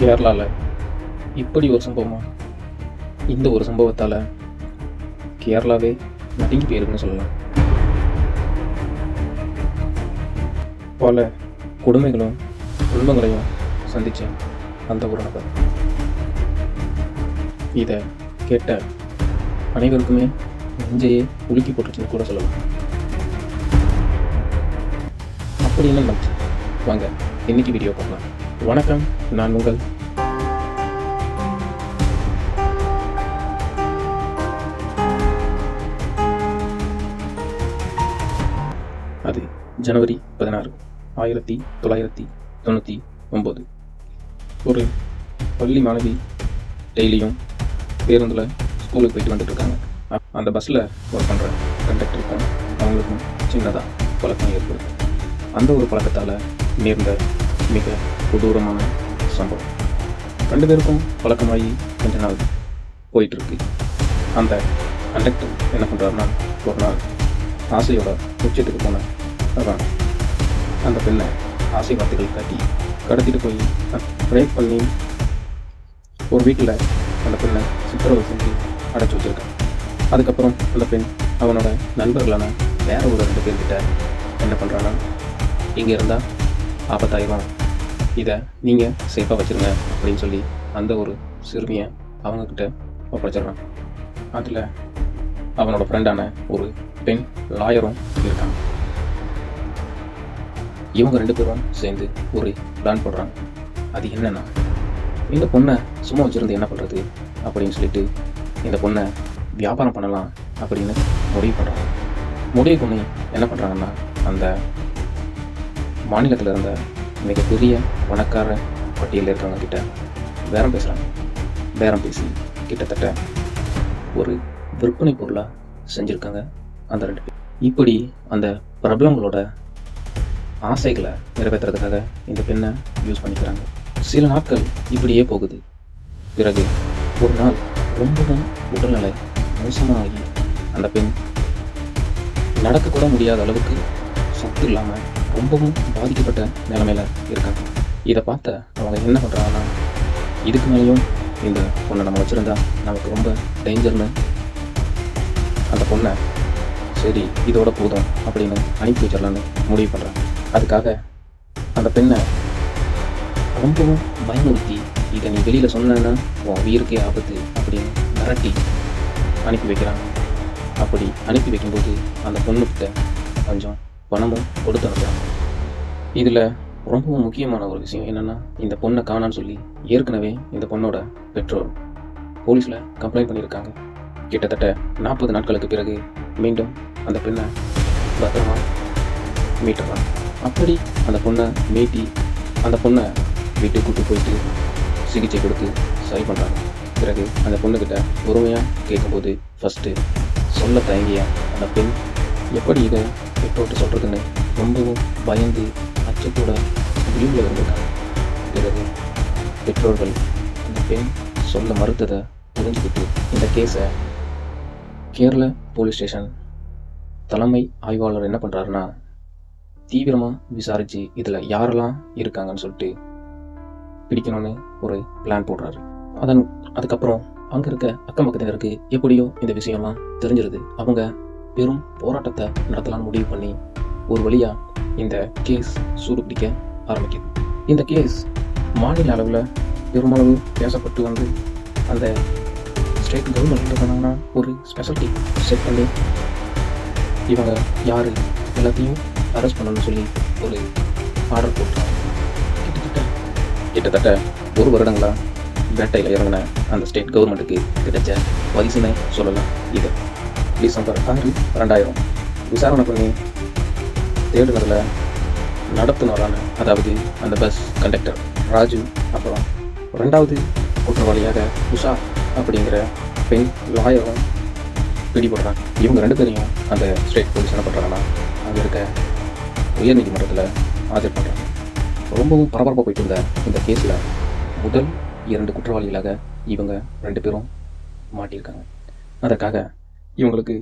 கேரளாவில் இப்படி ஒரு சம்பவமா? இந்த ஒரு சம்பவத்தால் கேரளாவே நடுங்கி போயிருக்குன்னு சொல்லலாம். பல கொடுமைகளும் துன்பங்களையும் சந்திச்ச அந்த ஒரு நபர். இதை கேட்ட அனைவருக்குமே நெஞ்சையே உலுக்கி போட்டுச்சுன்னு கூட சொல்லலாம். அப்படி என்ன வாங்க. இன்னைக்கு வீடியோ பார்க்கலாம். வணக்கம் நான் உங்கள் அது ஜனவரி பதினாறு ஆயிரத்தி தொள்ளாயிரத்தி தொண்ணூற்றி ஒம்பது. ஒரு பள்ளி மாணவி டெய்லியும் பேருந்தில் ஸ்கூலுக்கு போயிட்டு வந்துட்டு இருக்காங்க அந்த பஸ்ஸில் ஒர்க் பண்ணுற கண்டக்டருக்கும் அவங்களுக்கும் சின்னதாக பழக்கம் ஏற்படுது. அந்த ஒரு பழக்கத்தால் நேர்ந்த மிக கொடூரமான சம்பவம். ரெண்டு பேருக்கும் பழக்கமாகி கொஞ்ச நாள் போயிட்டுருக்கு. அந்த கண்டக்டர் என்ன பண்ணுறாருன்னா ஒரு நாள் ஆசையோட உச்சத்துக்கு போன அதான் அந்த பெண்ணை ஆசை வார்த்தைகள் காட்டி கடத்திட்டு போய் பிரேக் பண்ணி ஒரு வீட்டில் அந்த பெண்ணை சித்திரவதை செஞ்சு அடைச்சி வச்சுருக்கான். அதுக்கப்புறம் அந்த பெண் அவனோட நண்பர்களான வேற ஒரு ரெண்டு பேர்கிட்ட என்ன பண்ணுறான்னா இங்கே இருந்தால் ஆபத்தாயிரும் இதை நீங்கள் சேஃபாக வச்சிருங்க அப்படின்னு சொல்லி அந்த ஒரு சிறுமியை அவங்கக்கிட்ட ஒப்படைச்சிடுறான். அதில் அவனோட ஃப்ரெண்டான ஒரு பெண் லாயரும் இருக்காங்க இவங்க ரெண்டு பேரும் சேர்ந்து ஒரு பிளான் போடுறாங்க. அது என்னன்னா இந்த பொண்ணை சும்மா வச்சிருந்து என்ன பண்ணுறது அப்படின்னு சொல்லிட்டு இந்த பொண்ணை வியாபாரம் பண்ணலாம் அப்படின்னு முடிவு பண்ணுறாங்க முடிவு பண்ணி என்ன பண்ணுறாங்கன்னா அந்த மாநிலத்தில் இருந்த மிகப்பெரிய பணக்கார பட்டியலில் இருக்கிறவங்க கிட்ட பேரம் பேசுகிறாங்க பேரம் பேசி கிட்டத்தட்ட ஒரு விற்பனை பொருளாக செஞ்சுருக்காங்க அந்த ரெண்டு பேர். இப்படி அந்த பிரபலங்களோட ஆசைகளை நிறைவேற்றுறதுக்காக இந்த பெண்ணை யூஸ் பண்ணிக்கிறாங்க. சில நாட்கள் இப்படியே போகுது. பிறகு ஒரு நாள் ரொம்பவும் உடல்நிலை மோசமாகி அந்த பெண் நடக்கக்கூட முடியாத அளவுக்கு சத்து இல்லாமல் ரொம்பவும் பாதிக்கப்பட்ட நிலைமையில இருக்காங்க. இதை பார்த்த அவங்க என்ன பண்ணுறாங்கன்னா இதுக்கு மேலேயும் இந்த பொண்ணை நம்ம வச்சுருந்தா நமக்கு ரொம்ப டேஞ்சர்னு அந்த பொண்ணை சரி இதோட போதும் அப்படின்னு அனுப்பி வச்சிடலான்னு முடிவு பண்ணுறாங்க அதுக்காக அந்த பெண்ணை ரொம்பவும் பயமுறுத்தி இதை நீ வெளியில் சொன்னேன்னா உன் உயிருக்கே ஆபத்து அப்படின்னு மிரட்டி அனுப்பி வைக்கிறாங்க. அப்படி அனுப்பி வைக்கும்போது அந்த பொண்ணுக்கிட்ட கொஞ்சம் பணமும் கொடுத்து அனுப்புகிறாங்க இதில் ரொம்பவும் முக்கியமான ஒரு விஷயம் என்னென்னா இந்த பொண்ணை காணான்னு சொல்லி ஏற்கனவே இந்த பொண்ணோட பெற்றோர் போலீஸில் கம்ப்ளைண்ட் பண்ணியிருக்காங்க. கிட்டத்தட்ட நாற்பது நாட்களுக்கு பிறகு மீண்டும் அந்த பெண்ணை பத்திரமா மீட்டுறாங்க. அப்படி அந்த பொண்ணை மீட்டி அந்த பொண்ணை வீட்டுக்கு கூட்டு போயிட்டு சிகிச்சை கொடுத்து சரி பண்ணுறாங்க பிறகு அந்த பொண்ணுக்கிட்ட பொறுமையாக கேட்கும்போது ஃபஸ்ட்டு சொல்ல தயங்கிய அந்த பெண் எப்படி இதை பெற்றோர்கிட்ட சொல்கிறதுன்னு ரொம்பவும் பயந்து அச்சத்தோட விளிம்பில் இருந்திருக்காங்க. பிறகு பெற்றோர்கள் அந்த பெண் சொல்ல மறுத்ததை புரிஞ்சுக்கிட்டு இந்த கேஸை கேரள போலீஸ் ஸ்டேஷன் தலைமை ஆய்வாளர் என்ன பண்ணுறாருன்னா தீவிரமாக விசாரித்து இதில் யாரெல்லாம் இருக்காங்கன்னு சொல்லிட்டு பிடிக்கணும்னு ஒரு பிளான் போடுறாரு. அதன் அதுக்கப்புறம் அங்கே இருக்க அக்கம் பக்கத்தினருக்கு எப்படியோ இந்த விஷயம்லாம் தெரிஞ்சிருது. அவங்க பெரும் போராட்டத்தை நடத்தலாம்னு முடிவு பண்ணி ஒரு வழியாக இந்த கேஸ் சூடு பிடிக்க ஆரம்பிக்குது. இந்த கேஸ் மாநில அளவில் பெருமளவு பேசப்பட்டு வந்து அந்த ஸ்டேட் கவர்மெண்ட் என்ன பண்ணாங்கன்னா ஒரு ஸ்பெஷல் டீம் செட் பண்ணி இவங்க யார் எல்லாத்தையும் அரெஸ்ட் பண்ணணும்னு சொல்லி ஒரு ஆர்டர் போட்டு கிட்டத்தட்ட கிட்டத்தட்ட ஒரு வருடங்களா வேட்டையில் இறங்கின அந்த ஸ்டேட் கவர்மெண்ட்டுக்கு கிடைச்ச பரிசுனே சொல்லலாம் இது. டிசம்பர் ஆறு ரெண்டாயிரம் விசாரணை பண்ணி தேடுனதில் நடத்துனரான அதாவது அந்த பஸ் கண்டக்டர் ராஜு அப்புறம் ரெண்டாவது குற்றவாளியாக உஷா அப்படிங்கிற பெண் லாயரும் பிடிபடுறாங்க. இவங்க ரெண்டு பேரையும் அந்த ஸ்டேட் போலீஸ் என்ன பண்ணுறாங்கன்னா அங்கே இருக்க உயர்நீதிமன்றத்தில் ஆஜர் பண்ணுறாங்க ரொம்பவும் பரபரப்பாக போயிட்டு இருந்த இந்த கேஸில் முதல் இரண்டு குற்றவாளிகளாக இவங்க ரெண்டு பேரும் மாட்டியிருக்காங்க. அதற்காக இவங்களுக்கு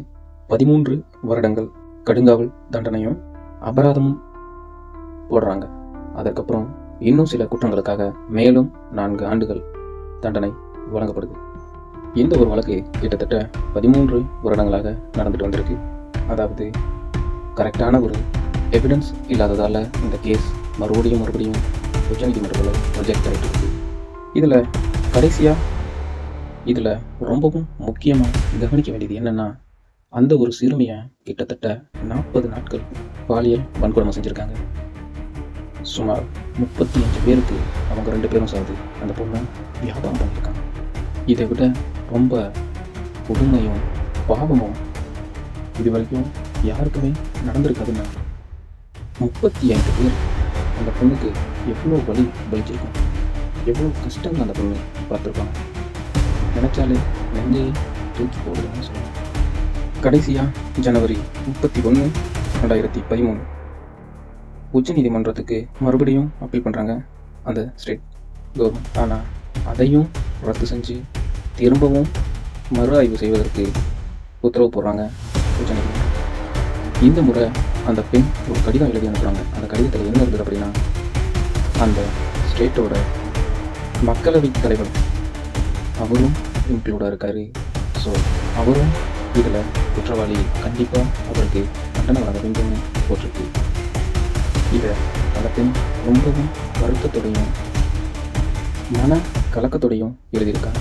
பதிமூன்று வருடங்கள் கடுங்காவல் தண்டனையும் அபராதமும் போடுறாங்க. அதற்கப்புறம் இன்னும் சில குற்றங்களுக்காக மேலும் நான்கு ஆண்டுகள் தண்டனை வழங்கப்படுது. இந்த ஒரு வழக்கு கிட்டத்தட்ட பதிமூன்று வருடங்களாக நடந்துட்டு வந்திருக்கு. அதாவது கரெக்டான ஒரு எவிடன்ஸ் இல்லாததால் இந்த கேஸ் மறுபடியும் மறுபடியும் உச்சநீதிமன்றத்தில் ப்ரொஜெக்ட் ஆகிட்டு இருக்கு. இதில் கடைசியாக இதில் ரொம்பவும் முக்கியமாக கவனிக்க வேண்டியது என்னென்னா அந்த ஒரு சிறுமியை கிட்டத்தட்ட நாற்பது நாட்கள் பாலியல் வன்கொடுமை செஞ்சுருக்காங்க. சுமார் முப்பத்தி அஞ்சு பேருக்கு அவங்க ரெண்டு பேரும் சேர்ந்து அந்த பொண்ணை வியாபாரம் பண்ணியிருக்காங்க இதை விட ரொம்ப கொடுமையும் பாவமும் இது வரைக்கும் யாருக்குமே நடந்திருக்காதுன்னா முப்பத்தி ஐந்து பேர் அந்த பொண்ணுக்கு எவ்வளோ வலி வலிச்சிருக்கும் எவ்வளோ கஷ்டங்கள் அந்த பொண்ணு பார்த்துருப்பாங்க. நினைச்சாலே வெந்தையை தூக்கி போடுதுன்னு சொல்லலாம் கடைசியாக ஜனவரி முப்பத்தி ஒன்று ரெண்டாயிரத்தி பதிமூணு. உச்சநீதிமன்றத்துக்கு மறுபடியும் அப்பீல் பண்ணுறாங்க அந்த ஸ்டேட் கவர்மெண்ட் ஆனால் அதையும் ரத்து செஞ்சு திரும்பவும் மறு ஆய்வு செய்வதற்கு உத்தரவு போடுறாங்க உச்சநீதிமன்றம் இந்த முறை அந்த பெண் ஒரு கடிதம் எழுதி அனுப்புகிறாங்க அந்த கடிதத்தில் என்ன இருந்தது அப்படின்னா அந்த ஸ்டேட்டோட மக்களவை தலைவர் அவரும் இன்க்ளூடாக இருக்காரு. ஸோ அவரும் இதில் குற்றவாளி. கண்டிப்பாக அவருக்கு தண்டனை வழங்க வேண்டும்னு போட்டிருக்கு. இதை படத்தின் ரொம்பவும் வருத்தத்தோடையும் மன கலக்கத்தோடையும் எழுதியிருக்காங்க.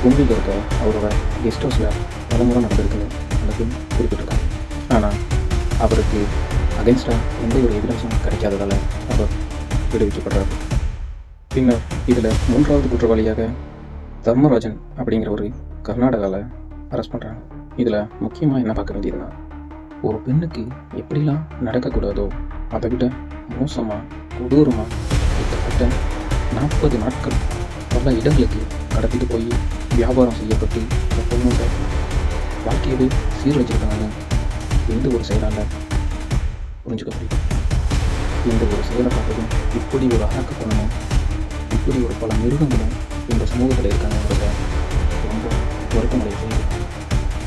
பூமிகருக்கு அவரோட கெஸ்ட் ஹவுஸில் பலமுறை நடந்திருக்குன்னு அந்த பெண் குறிப்பிட்டிருக்காங்க. ஆனால் அவருக்கு அகென்ஸ்டாக எந்த ஒரு எவிடன்ஸும் கிடைக்காததால் அவர் விடுவிக்கப்படுறார். பின்னர் இதில் மூன்றாவது குற்றவாளியாக தர்மராஜன் அப்படிங்கிற ஒரு கர்நாடகாவில் அரெஸ்ட் பண்ணுறாங்க இதில் முக்கியமாக என்ன பார்க்க வேண்டியதுன்னா ஒரு பெண்ணுக்கு எப்படிலாம் நடக்கக்கூடாதோ அதை விட மோசமாக கொடூரமாக கிட்டத்தட்ட நாற்பது நாட்கள் பல இடங்களுக்கு கடத்திட்டு போய் வியாபாரம் செய்யப்பட்டு அந்த பொண்ணோட வாழ்க்கையவே சீரழிச்சிருக்காங்க. எந்த ஒரு செயலால் புரிஞ்சுக்க முடியும். இந்த ஒரு செயலை பார்த்ததும் இப்படி ஒரு அரக்க பண்ணணும் இப்படி ஒரு பல மிருகங்களும் இந்த சமூகத்தில் இருக்காங்க ரொம்ப வருத்தமடைய செய்யுது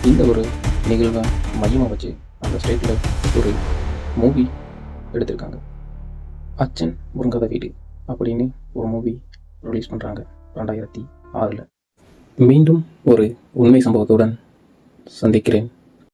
இந்த ஒரு நிகழ்வை மையமாக வச்சு அந்த ஸ்டேட்டில் ஒரு மூவி எடுத்திருக்காங்க. அச்சன் முருங்கத வீடு அப்படின்னு ஒரு மூவி ரிலீஸ் பண்ணுறாங்க ரெண்டாயிரத்தி ஆறில். மீண்டும் ஒரு உண்மை சம்பவத்துடன் சந்திக்கிறேன்.